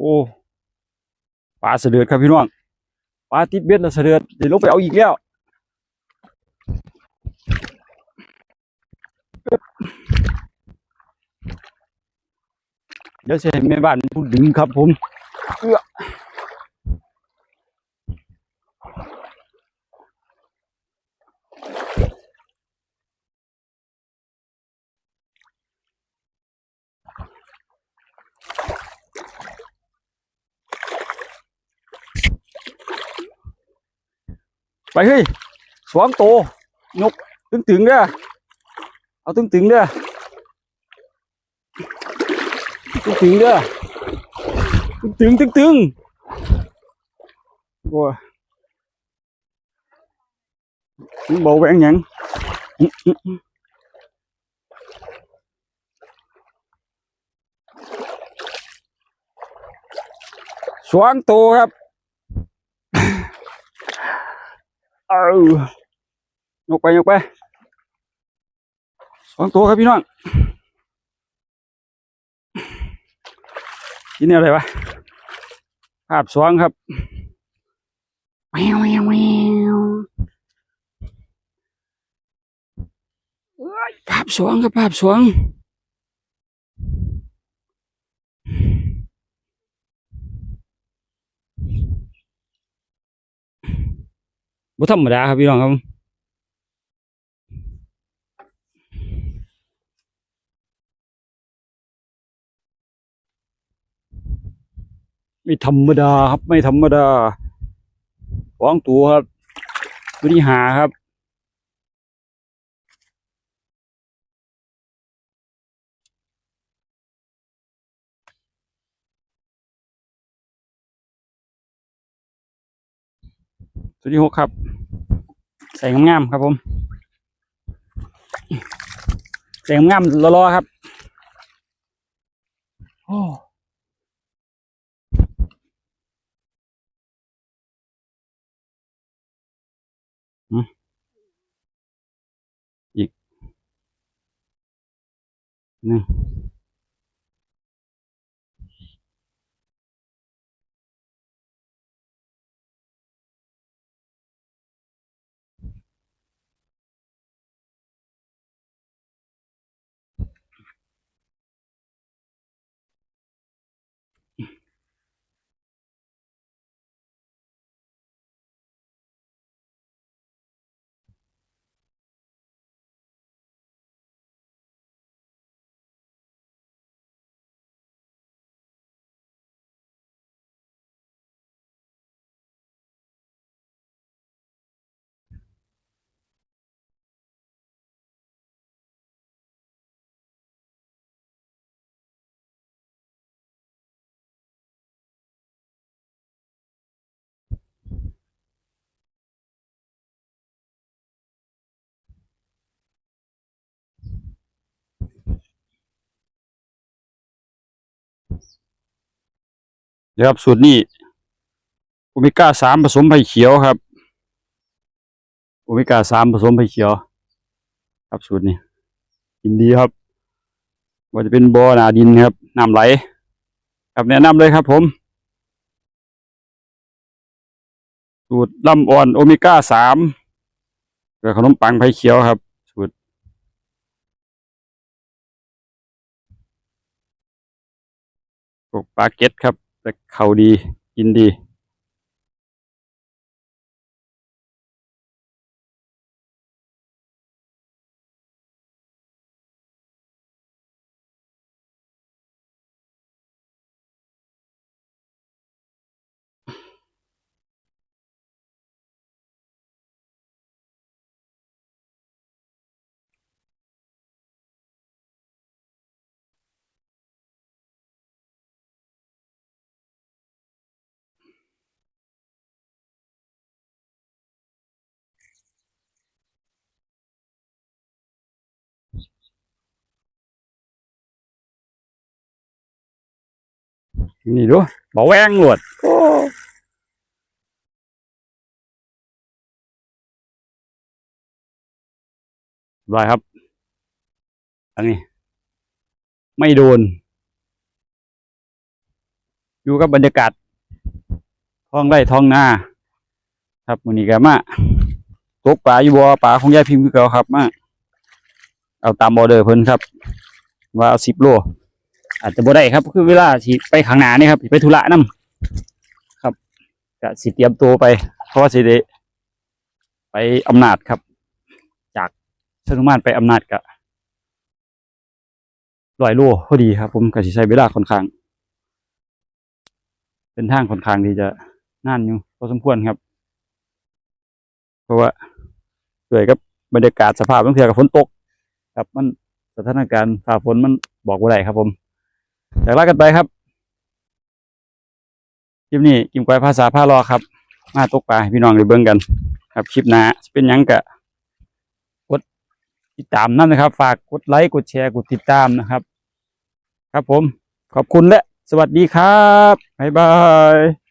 โอ้ปลาเสดือดครับพี่น้องปลาติดเบ็ดแล้วเสดือดเดี๋ยวลงไปเอาอีกแล้วเดี๋ยวเสียแม่บ้านพูดดึงครับผมเออ ไปเฮ้ยสวงโตยกตึงตึงๆเด้อเอาตึงตึงๆเด้อตึงตึงๆเด้อตึงตึงตึงตึงโอ้ยมึงเบาแหวงหยังอื้ออื้ออื้อสวงโตครับ เอา ยกไปยกไปสองตัวครับพี่น้องกินอะไรวะภาพสวงครับแมวแมวแมวเอ้ยภาพสวงครับภาพสวง บ่ธรรมดาครับพี่น้องครับไม่ธรรมดาครับ ไม่ธรรมดาสองตัวครับตัวที่หาครับ ตัวที่หกครับ ใส่งามๆครับผม ใส่งามๆรอๆครับโอ้อืมอีกหนึ่ง เดี๋ยวครับสูตรนี้โอเมก้าสามผสมไผ่เขียวครับโอเมก้าสามผสมไผ่เขียว ครับสูตรนี้กินดีครับว่าจะเป็นบ่อนาดินครับน้ำไหล ครับแนะนำเลยครับผมสูตรลำอ่อนโอเมก้าสามกับขนมปังไผ่เขียวครับ พวกปลาเก็ตครับแต่เขาดีกินดี นี่ดูบ่แวงหลวดโอ้ไรครับ อันนี้ ไม่โดน อยู่กับบรรยากาศ ท้องไร่ท้องนา ครับมื้อนี้ก็มาตกปลาอยู่บ่อปลาของยายพิมพ์คือเก่าครับ มา เอาตามออเดอร์เพิ่นครับ ว่าเอา10โล อาจจะบ่ได้ครับ คือเวลาที่ไปข้างหน้านี่ครับไปธุระนํครับก็สิเตรียมตัวไป เพราะว่าสิได้ไปอำนาจครับ จากชนุมานไปอำนาจก็ร้อยโลพอดีครับ ผมก็สิใช้เวลาค่อนข้าง เป็นทางค่อนข้างที่จะนานอยู่พอสมควรครับ เพราะว่าด้วยกับบรรยากาศสภาพต้องเทียกับฝนตก ครับมันสถานการณ์ฟ้าฝนมันบอกว่าไรครับผม จากลากันไปครับคลิปนี้กิมกวยภาษาผ้ารอครับ มาตกปลาพี่น้องได้เบิ่งกัน ครับคลิปหน้าเป็นยังกะกดติดตามนั่นนะครับ ฝากกดไลค์กดแชร์กดติดตามนะครับ ครับผมขอบคุณและสวัสดีครับบ๊ายบาย